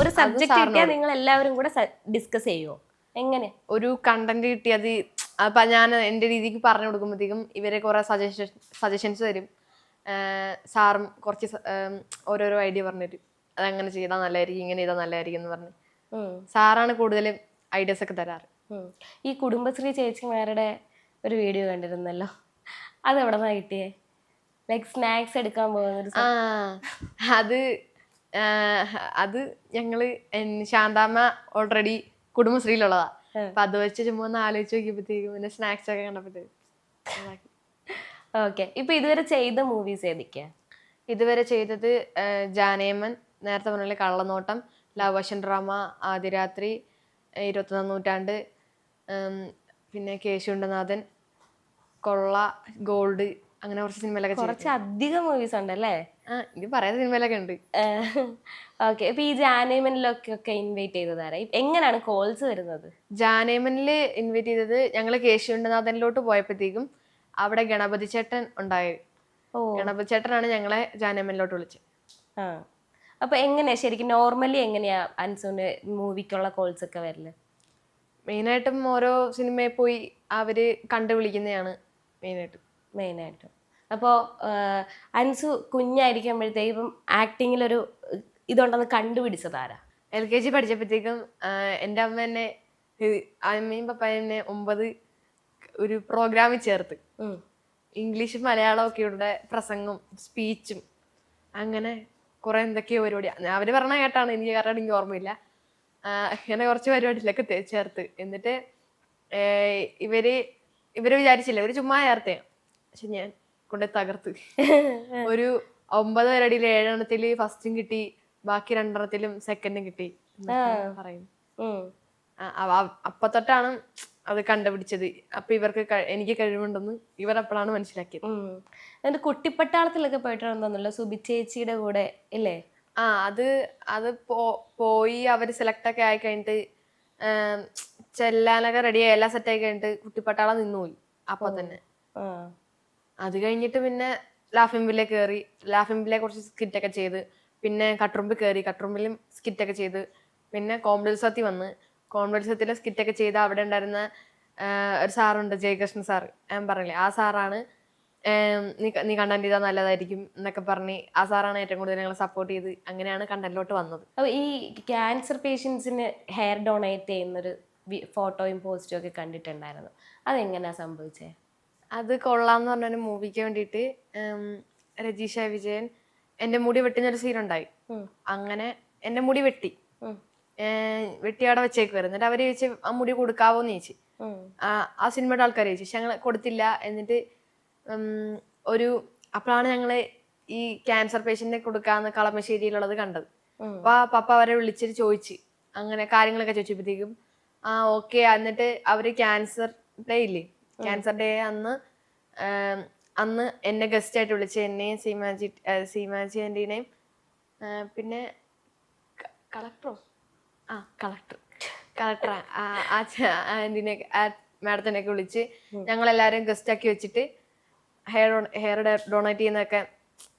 ഒരു സബ്ജക്ട് കിട്ടിയാൽ നിങ്ങൾ എല്ലാവരും കൂടെ ഡിസ്കസ് ചെയ്യുമോ എങ്ങനെ? ഒരു കണ്ടന്റ് കിട്ടിയത് അപ്പൊ ഞാൻ എന്റെ രീതിക്ക് പറഞ്ഞു കൊടുക്കുമ്പോഴത്തേക്കും ഇവരെ കുറെ സജഷൻ സജഷൻസ് തരും. സാറും കുറച്ച് ഓരോരോ ഐഡിയ പറഞ്ഞുതരും. അതങ്ങനെ ചെയ്താൽ നല്ലതായിരിക്കും ഇങ്ങനെ ചെയ്താൽ നല്ലതായിരിക്കും എന്ന് പറഞ്ഞ്. സാറാണ് കൂടുതലും ഐഡിയസ് ഒക്കെ തരാറ്. ഈ കുടുംബശ്രീ ചേച്ചിമാരുടെ ഒരു വീഡിയോ കണ്ടിരുന്നല്ലോ? അത് എവിടെ കിട്ടിയേ? ലൈക്ക് സ്നാക്സ് എടുക്കാൻ പോകുന്ന അത് അത് ഞങ്ങൾ ശാന്താമ്മ ഓൾറെഡി കുടുംബശ്രീയിലുള്ളതാ. അപ്പൊ അത് വെച്ച് ചുമ്മാ ഒന്ന് ആലോചിച്ച് നോക്കിയപ്പോഴത്തേക്കും പിന്നെ സ്നാക്സ് ഒക്കെ കണ്ടപ്പോഴത്തേക്കും. ഓക്കെ ഇപ്പൊ ഇതുവരെ ചെയ്ത മൂവീസ് ഏതൊക്കെയാ? ഇതുവരെ ചെയ്തത് ജാനേമൻ നേരത്തെ പറഞ്ഞ കള്ളനോട്ടം ലവശൻ ഡ്രാമ ആദ്യരാത്രി ഏഹ് ഇരുപത്തൊന്നാം നൂറ്റാണ്ട് പിന്നെ കേശുണ്ടനാഥൻ കൊള്ള ഗോൾഡ് അങ്ങനെ കുറച്ച് സിനിമയിലൊക്കെ കുറച്ച് അധികം മൂവീസ് ഉണ്ടല്ലേ? ഇത് സിനിമയിലൊക്കെ ഉണ്ട്. ഓക്കെ. അപ്പൊ ഈ ജാനേമനിലൊക്കെ ഒക്കെ ഇൻവൈറ്റ് ചെയ്തതാരാ എങ്ങനെയാണ് കോൾസ് വരുന്നത്? ജാനേമനിൽ ഇൻവൈറ്റ് ചെയ്തത് ഞങ്ങൾ കേശുണ്ടനാഥനിലോട്ട് പോയപ്പോഴത്തേക്കും അവിടെ ഗണപതി ചേട്ടൻ ഉണ്ടായി. ഓ. ഗണപതി ചേട്ടനാണ് ഞങ്ങളെ ജാനേമനിലോട്ട് വിളിച്ചത്. ആ. അപ്പൊ എങ്ങനെയാ? ശരിക്കും നോർമലി എങ്ങനെയാ അൻസുവിന്റെ മൂവിക്കുള്ള കോൾസ് ഒക്കെ വരൽ? മെയിനായിട്ടും ഓരോ സിനിമയിൽ പോയി അവർ കണ്ടു വിളിക്കുന്നതാണ് മെയിനായിട്ടും മെയിനായിട്ടും അപ്പോൾ അൻസു കുഞ്ഞായിരിക്കുമ്പോഴത്തേക്കും ആക്ടിങ്ങിലൊരു ഇതുണ്ടെന്ന് കണ്ടുപിടിച്ചതാരാ? എൽ കെ ജി പഠിച്ചപ്പോഴത്തേക്കും എന്റെ അമ്മ എന്നെ അമ്മയും പപ്പായും എന്നെ ഒമ്പത് ഒരു പ്രോഗ്രാമിൽ ചേർത്ത്. ഇംഗ്ലീഷും മലയാളവും ഒക്കെ ഉള്ള പ്രസംഗം സ്പീച്ചും അങ്ങനെ കുറേ എന്തൊക്കെയോ പരിപാടി. അവർ പറഞ്ഞ കേട്ടാണ് എനിക്ക് കാരണം എനിക്ക് ഓർമ്മയില്ല. അങ്ങനെ കുറച്ച് പരിപാടിയിലൊക്കെ ചേർത്ത്. എന്നിട്ട് ഇവർ ഇവർ വിചാരിച്ചില്ല. ഇവർ ചുമ്മാ ചേർത്തേ. പക്ഷെ ഞാൻ കൊണ്ട് തകർത്ത്. ഒരു ഒമ്പത് പരിപാടിയിൽ ഏഴെണ്ണത്തിൽ ഫസ്റ്റും കിട്ടി ബാക്കി രണ്ടെണ്ണത്തിലും സെക്കൻഡും കിട്ടി പറയും. അപ്പൊ തൊട്ടാണ് അത് കണ്ടുപിടിച്ചത്. അപ്പൊ ഇവർക്ക് എനിക്ക് കഴിവുണ്ടെന്ന് ഇവർ അപ്പോഴാണ് മനസ്സിലാക്കിയത്. എന്റെ എന്നിട്ട് കുട്ടിപ്പട്ടാളത്തിലൊക്കെ പോയിട്ടുണ്ടെന്നല്ലോ സുബി ചേച്ചിയുടെ കൂടെ ഇല്ലേ? ആ അത് അത് പോയി അവർ സെലക്ട് ഒക്കെ ആയി കഴിഞ്ഞിട്ട് ചെല്ലാനൊക്കെ റെഡിയായി എല്ലാം സെറ്റ് ആയി കഴിഞ്ഞിട്ട് കുട്ടിപ്പട്ടാളം നിന്നുപോയി. അപ്പൊ തന്നെ. അത് കഴിഞ്ഞിട്ട് പിന്നെ ലാഫിംബിലെ കയറി ലാഫിംബിലെ കുറച്ച് സ്കിറ്റ് ഒക്കെ ചെയ്ത് പിന്നെ കട്ടുറുമ്പിൽ കയറി സ്കിറ്റ് ഒക്കെ ചെയ്ത് പിന്നെ കോമഡിത്സവത്തിൽ വന്ന്. കോമ്പൽസത്തിലെ സ്കിറ്റ് ഒക്കെ ചെയ്ത് അവിടെ ഉണ്ടായിരുന്ന ഒരു സാറുണ്ട് ജയകൃഷ്ണൻ സാർ. ഞാൻ പറഞ്ഞില്ലേ ആ സാറാണ് നീ നീ കണ്ടന്റ് ചെയ്താൽ നല്ലതായിരിക്കും എന്നൊക്കെ പറഞ്ഞ് ആ സാറാണ് ഏറ്റവും കൂടുതൽ ഞങ്ങളെ സപ്പോർട്ട് ചെയ്ത് അങ്ങനെയാണ് കണ്ടന്റിലോട്ട് വന്നത്. അപ്പോൾ ഈ ക്യാൻസർ പേഷ്യൻസിന് ഹെയർ ഡൊണേറ്റ് ചെയ്യുന്നൊരു ഫോട്ടോയും പോസ്റ്റും ഒക്കെ കണ്ടിട്ടുണ്ടായിരുന്നു. അതെങ്ങനെയാ സംഭവിച്ചേ? അത് കൊള്ളാന്ന് പറഞ്ഞൊരു മൂവിക്ക് വേണ്ടിയിട്ട് രജീഷ വിജയൻ എന്റെ മുടി വെട്ടുന്നൊരു സീൻ ഉണ്ടായി. അങ്ങനെ എന്റെ മുടി വെട്ടി. വെട്ടി അവിടെ വെച്ചേക്കുവായിരുന്നു. എന്നിട്ട് അവർ ചോദിച്ചു ആ മുടി കൊടുക്കാവോന്ന് ചോദിച്ചു. ആ സിനിമയുടെ ആൾക്കാർ ചോദിച്ചു. പക്ഷെ ഞങ്ങൾ കൊടുത്തില്ല. എന്നിട്ട് ഒരു അപ്പോഴാണ് ഞങ്ങൾ ഈ ക്യാൻസർ പേഷ്യന്റിനെ കൊടുക്കാന്ന് കളമശ്ശേരിയിലുള്ളത് കണ്ടത്. അപ്പൊ ആ പപ്പ അവരെ വിളിച്ചിട്ട് ചോദിച്ചു. അങ്ങനെ കാര്യങ്ങളൊക്കെ ചോദിച്ചപ്പോഴത്തേക്കും ആ ഓക്കെ എന്നിട്ട് അവർ ക്യാൻസർ ഇല്ലേ? ക്യാൻസർ ഡേ അന്ന് അന്ന് എന്നെ ഗസ്റ്റ് ആയിട്ട് വിളിച്ച് എന്നെയും സീമാജി സീമാജി ആന്റീനെയും പിന്നെ കളക്ടറോ ആ കളക്ടർ കളക്ടർ ആ ആന്റീനെ ആ മാഡത്തിനെയൊക്കെ വിളിച്ച് ഞങ്ങളെല്ലാവരും ഗസ്റ്റ് ആക്കി വെച്ചിട്ട് ഹെയർ ഹെയർ ഡൊണേറ്റ് ചെയ്യുന്നതൊക്കെ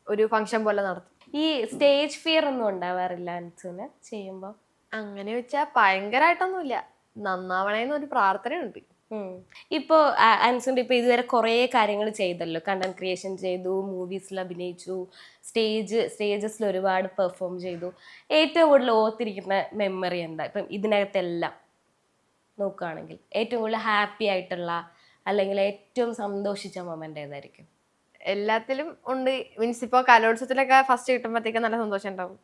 ഒരു ഫംഗ്ഷൻ പോലെ നടത്തി. ഈ സ്റ്റേജ് ഫിയർ ഒന്നും ഉണ്ടാവാറില്ല അൻസുന്? ചെയ്യുമ്പോ? അങ്ങനെ വെച്ചാ ഭയങ്കരമായിട്ടൊന്നുമില്ല നന്നാവണേന്ന് ഒരു പ്രാർത്ഥനയുണ്ട്. ഉണ്ട് ഇപ്പോ ആ- അൻസുന്റെ ഇപ്പൊ ഇതുവരെ കുറേ കാര്യങ്ങൾ ചെയ്തല്ലോ. കണ്ടന്റ് ക്രിയേഷൻ ചെയ്തു മൂവീസിൽ അഭിനയിച്ചു സ്റ്റേജ് സ്റ്റേജസിൽ ഒരുപാട് പെർഫോം ചെയ്തു. ഏറ്റവും കൂടുതൽ ഓർത്തിരിക്കുന്ന മെമ്മറി എന്താ? ഇപ്പം ഇതിനകത്തെല്ലാം നോക്കുകയാണെങ്കിൽ ഏറ്റവും കൂടുതൽ ഹാപ്പി ആയിട്ടുള്ള അല്ലെങ്കിൽ ഏറ്റവും സന്തോഷിച്ച മൊമെന്റ് ഏതായിരിക്കും? എല്ലാത്തിലും ഉണ്ട്. മീൻസ് ഇപ്പൊ കലോത്സവത്തിലൊക്കെ ഫസ്റ്റ് കിട്ടുമ്പോഴത്തേക്ക് നല്ല സന്തോഷം ഉണ്ടാവും.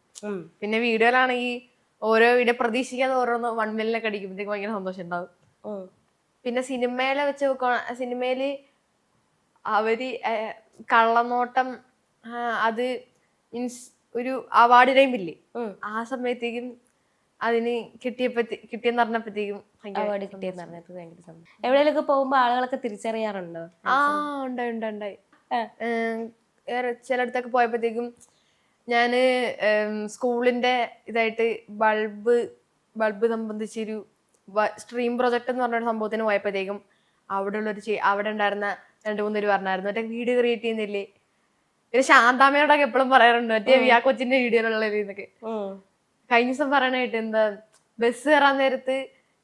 പിന്നെ വീഡിയോയിലാണെങ്കിൽ ഓരോ പിന്നെ പ്രതീക്ഷിക്കാതെ ഓരോന്ന് വൺ മില്ലിനൊക്കെ അടിക്കുമ്പോഴത്തേക്ക് ഭയങ്കര സന്തോഷം ഉണ്ടാവും. പിന്നെ സിനിമയിലെ വെച്ച് നോക്കുക സിനിമയിൽ അവർ കള്ളനോട്ടം അത് മീൻസ് ഒരു അവാർഡ് ടൈമില്ലേ ഉം. ആ സമയത്തേക്കും അതിന് കിട്ടിയപ്പോ കിട്ടിയെന്ന് പറഞ്ഞപ്പോഴത്തേക്കും അവാർഡ് കിട്ടിയെന്ന് പറഞ്ഞത് ഭയങ്കര സന്തോഷം. എവിടെയെങ്കിലൊക്കെ പോകുമ്പോൾ ആളുകളൊക്കെ തിരിച്ചറിയാറുണ്ടോ? ആ ഉണ്ടായി ഉണ്ടായി ഉണ്ടായി. ചിലയിടത്തൊക്കെ പോയപ്പോഴത്തേക്കും ഞാൻ സ്കൂളിന്റെ സ്കൂളിന്റെ ഇതായിട്ട് ബൾബ് ബൾബ് സംബന്ധിച്ചൊരു സ്ട്രീം പ്രൊജക്ട് എന്ന് പറഞ്ഞൊരു സംഭവത്തിന് പോയപ്പോഴത്തേക്കും അവിടെ ഉള്ളൊരു ചേ- അവിടെ ഉണ്ടായിരുന്ന രണ്ട് മൂന്ന് പേര് പറഞ്ഞായിരുന്നു. മറ്റേ വീഡിയോ ക്രിയേറ്റ് ചെയ്യുന്നില്ലേ? പിന്നെ ശാന്താമ്മയോടൊക്കെ എപ്പോഴും പറയാറുണ്ട് മറ്റേ ആ കൊച്ചിന്റെ വീഡിയോയിലുള്ള ഉം. കഴിഞ്ഞ ദിവസം പറയണായിട്ട് എന്താ ബസ് കയറാൻ നേരത്ത്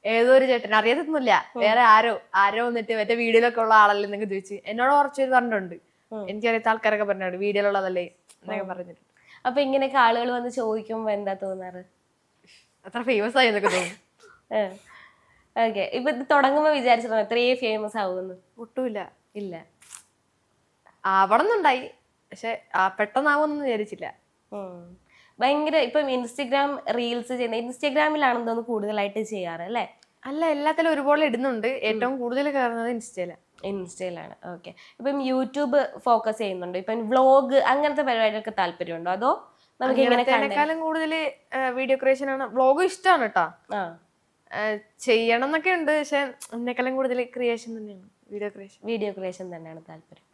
ഏതോ ഒരു ചേട്ടൻ അറിയാത്തൊന്നുമില്ല വേറെ ആരോ ആരോ വന്നിട്ട് മറ്റേ വീഡിയോയിലൊക്കെ ഉള്ള ആളല്ലേ എന്നൊക്കെ ചോദിച്ചു. എന്നോട് കുറച്ച് പേര് പറഞ്ഞിട്ടുണ്ട്. എനിക്കറിയാത്ത ആൾക്കാരൊക്കെ പറഞ്ഞിട്ടുണ്ട് വീഡിയോയിലുള്ളതല്ലേ എന്നൊക്കെ പറഞ്ഞിട്ടുണ്ട്. അപ്പൊ ഇങ്ങനെയൊക്കെ ആളുകൾ വന്ന് ചോദിക്കുമ്പോ എന്താ തോന്നാറ്? അത്ര ഫേമസ് ആയി എന്നൊക്കെ തോന്നുന്നു ഓക്കെ. ഇപ്പൊ ഇത് തുടങ്ങുമ്പോ വിചാരിച്ചിരുന്നു എത്രയേ ഫേമസ് ആവുമെന്ന് ഒട്ടുമില്ല. ഇല്ല. ആവണമെന്നുണ്ടായി. പക്ഷെ ആ പെട്ടെന്നാവുമെന്ന് വിചാരിച്ചില്ല. ഭയങ്കര ഇപ്പം ഇൻസ്റ്റഗ്രാം റീൽസ് ചെയ്യുന്ന ഇൻസ്റ്റഗ്രാമിലാണെന്ന് തോന്നുന്നു കൂടുതലായിട്ട് ചെയ്യാറ് അല്ലേ? അല്ല എല്ലാത്തിലും ഒരുപോലെ ഇടുന്നുണ്ട്. ഏറ്റവും കൂടുതൽ കയറുന്നത് ഇൻസ്റ്റയില. ഇൻസ്റ്റയിലാണ്. ഓക്കെ ഇപ്പം യൂട്യൂബ് ഫോക്കസ് ചെയ്യുന്നുണ്ട്. ഇപ്പം വ്ളോഗ് അങ്ങനത്തെ പരിപാടികൾക്ക് താല്പര്യമുണ്ടോ? അതോ നമുക്ക് ഇങ്ങനെ കൂടുതൽ വീഡിയോ ക്രിയേഷൻ ആണ്. വ്ളോഗ് ഇഷ്ടമാണ് കേട്ടോ ആ. ചെയ്യണം എന്നൊക്കെ ഉണ്ട്. പക്ഷെ എന്നെക്കാളും കൂടുതൽ ക്രിയേഷൻ തന്നെയാണ്. വീഡിയോ ക്രിയേഷൻ വീഡിയോ ക്രിയേഷൻ തന്നെയാണ് താല്പര്യം.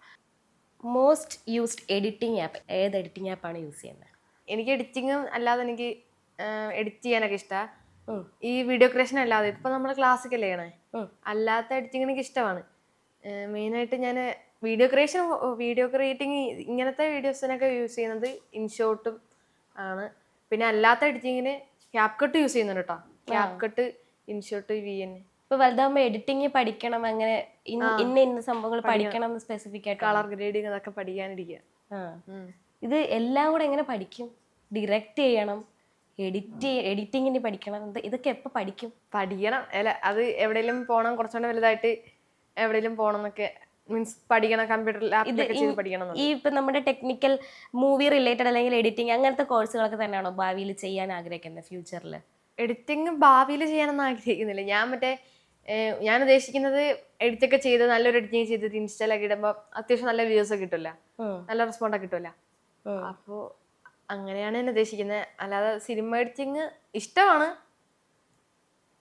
മോസ്റ്റ് യൂസ്ഡ് എഡിറ്റിംഗ് ആപ്പ് ഏത് എഡിറ്റിംഗ് ആപ്പാണ് യൂസ് ചെയ്യുന്നത്? എനിക്ക് എഡിറ്റിംഗ് അല്ലാതെ എനിക്ക് എഡിറ്റ് ചെയ്യാനൊക്കെ ഇഷ്ടമാണ് ഈ വീഡിയോ ക്രിയേഷൻ അല്ലാതെ. ഇപ്പൊ നമ്മൾ ക്ലാസ്സിക്കല്ലേ ചെയ്യണേ. അല്ലാത്ത എഡിറ്റിംഗ് എനിക്ക് ഇഷ്ടമാണ്. മെയിനായിട്ട് ഞാൻ വീഡിയോ ക്രിയേഷൻ വീഡിയോ ക്രിയേറ്റിംഗ് ഇങ്ങനത്തെ വീഡിയോസിനൊക്കെ യൂസ് ചെയ്യുന്നത് ഇൻഷോട്ടും ആണ്. പിന്നെ അല്ലാത്ത എഡിറ്റിങ്ങിന് ക്യാപ് കട്ട് യൂസ് ചെയ്യുന്നുണ്ട് കേട്ടോ CapCut InShot V N ഇപ്പൊ വലുതാകുമ്പോ എഡിറ്റിംഗ് പഠിക്കണം അങ്ങനെ ഇന്ന ഇന്ന സംഭവങ്ങൾ പഠിക്കണം. സ്പെസിഫിക് ആയിട്ട് കളർ ഗ്രേഡിങ് അതൊക്കെ പഠിക്കാനിരിക്കുക. ഇത് എല്ലാം കൂടെ എങ്ങനെ പഠിക്കും? ഡിറക്റ്റ് ചെയ്യണം എഡിറ്റ് എഡിറ്റിങ്ങിന് പഠിക്കണം ഇത് ഇതൊക്കെ എപ്പോൾ പഠിക്കും? പഠിക്കണം. അല്ല അത് എവിടെയെങ്കിലും പോകണം കുറച്ചുകൂടെ വലുതായിട്ട് എവിടെയെങ്കിലും പോകണം എന്നൊക്കെ മീൻസ് പഠിക്കണം കമ്പ്യൂട്ടർ ലാപ്പിലൊക്കെ ചെയ്ത് പഠിക്കണം ഈ ഇപ്പം നമ്മുടെ ടെക്നിക്കൽ മൂവി റിലേറ്റഡ് അല്ലെങ്കിൽ എഡിറ്റിംഗ് അങ്ങനത്തെ കോഴ്സുകളൊക്കെ തന്നെയാണോ ഭാവിയിൽ ചെയ്യാൻ ആഗ്രഹിക്കുന്നത് ഫ്യൂച്ചറിൽ എഡിറ്റിംഗ് ഭാവിയിൽ ചെയ്യാനൊന്നും ആഗ്രഹിക്കുന്നില്ല. ഞാൻ മറ്റേ ഞാൻ ഉദ്ദേശിക്കുന്നത് എഡിറ്റ് ഒക്കെ ചെയ്ത് നല്ലൊരു എഡിറ്റിംഗ് ചെയ്തിട്ട് ഇൻസ്റ്റയിലൊക്കെ ഇടുമ്പോൾ അത്യാവശ്യം നല്ല വ്യൂസ് ഒക്കെ കിട്ടില്ല നല്ല റെസ്പോണ്ടൊക്കെ കിട്ടില്ല അപ്പോൾ അങ്ങനെയാണ് ഞാൻ ഉദ്ദേശിക്കുന്നത്. അല്ലാതെ സിനിമ എഡിറ്റിങ് ഇഷ്ടമാണ്.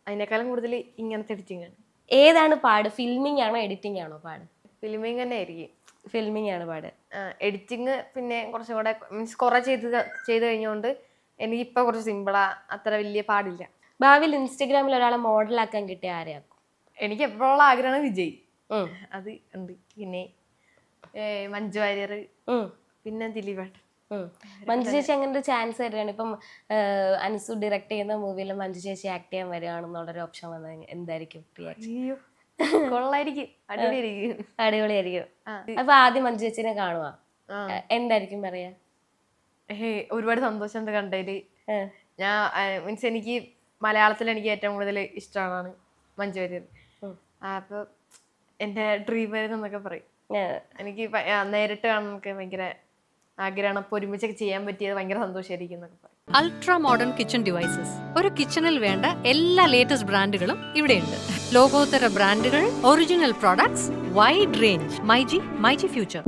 അതിനേക്കാളും കൂടുതൽ ഇങ്ങനത്തെ എഡിറ്റിംഗ് ആണ്. ഏതാണ് പാട്? ഫിൽമിംഗ് ആണോ എഡിറ്റിംഗ് ആണോ പാട്? ഫിലിമിങ് തന്നെ ആയിരിക്കും. ഫിൽമിംഗ് ആണ് പാട്. എഡിറ്റിങ് പിന്നെ കുറച്ചും കൂടെ മീൻസ് കുറെ ചെയ്ത് ചെയ്ത് കഴിഞ്ഞുകൊണ്ട് എനിക്കിപ്പോൾ കുറച്ച് സിമ്പിളാ അത്ര വലിയ പാടില്ല. ഭാവിയിൽ ഇൻസ്റ്റഗ്രാമിൽ ഒരാളെ മോഡലാക്കാൻ കിട്ടിയ ആരെയാക്കും എനിക്ക് എപ്പോഴുള്ള ആഗ്രഹമാണ് വിജയ്. അത് ഉണ്ട്. പിന്നെ മഞ്ജു വാര്യർ. പിന്നെ ദിലീപേട്ടൻ. മഞ്ജു ചേച്ചി അങ്ങനെ ഒരു ചാൻസ് തരികയാണ് ഇപ്പം അനുസു ഡിറക്ട് ഡയറക്ട് ചെയ്യുന്ന മൂവിയിൽ മഞ്ജു ചേച്ചി ആക്ട് ചെയ്യാൻ വരികയാണെന്നുള്ളൊരു ഓപ്ഷൻ വന്നത് എന്തായിരിക്കും കൊള്ളായിരിക്കും. അടിപൊളിയായിരിക്കും. അടിപൊളിയായിരിക്കും. അപ്പൊ ആദ്യം മഞ്ജു ചേച്ചിനെ കാണുക എന്തായിരിക്കും പറയാ? ഒരുപാട് സന്തോഷം കണ്ടതിൽ. ഞാൻ മീൻസ് എനിക്ക് മലയാളത്തിൽ എനിക്ക് ഏറ്റവും കൂടുതൽ ഇഷ്ടമാണ് മഞ്ജു വാര്യർ. അപ്പൊ എന്റെ ഡ്രീം എന്നൊക്കെ പറയും. എനിക്ക് നേരിട്ട് കാണാനൊക്കെ ഭയങ്കര ആഗ്രഹമാണ് അപ്പോൾ ഒരുമിച്ചൊക്കെ ചെയ്യാൻ പറ്റിയത് ഭയങ്കര സന്തോഷമായിരിക്കും അൾട്രാ മോഡേൺ കിച്ചൺ ഡിവൈസസ് ഒരു കിച്ചണിൽ വേണ്ട എല്ലാ ലേറ്റസ്റ്റ് ബ്രാൻഡുകളും ഇവിടെയുണ്ട്. ലോകോത്തര ബ്രാൻഡുകൾ original products wide range myG myG future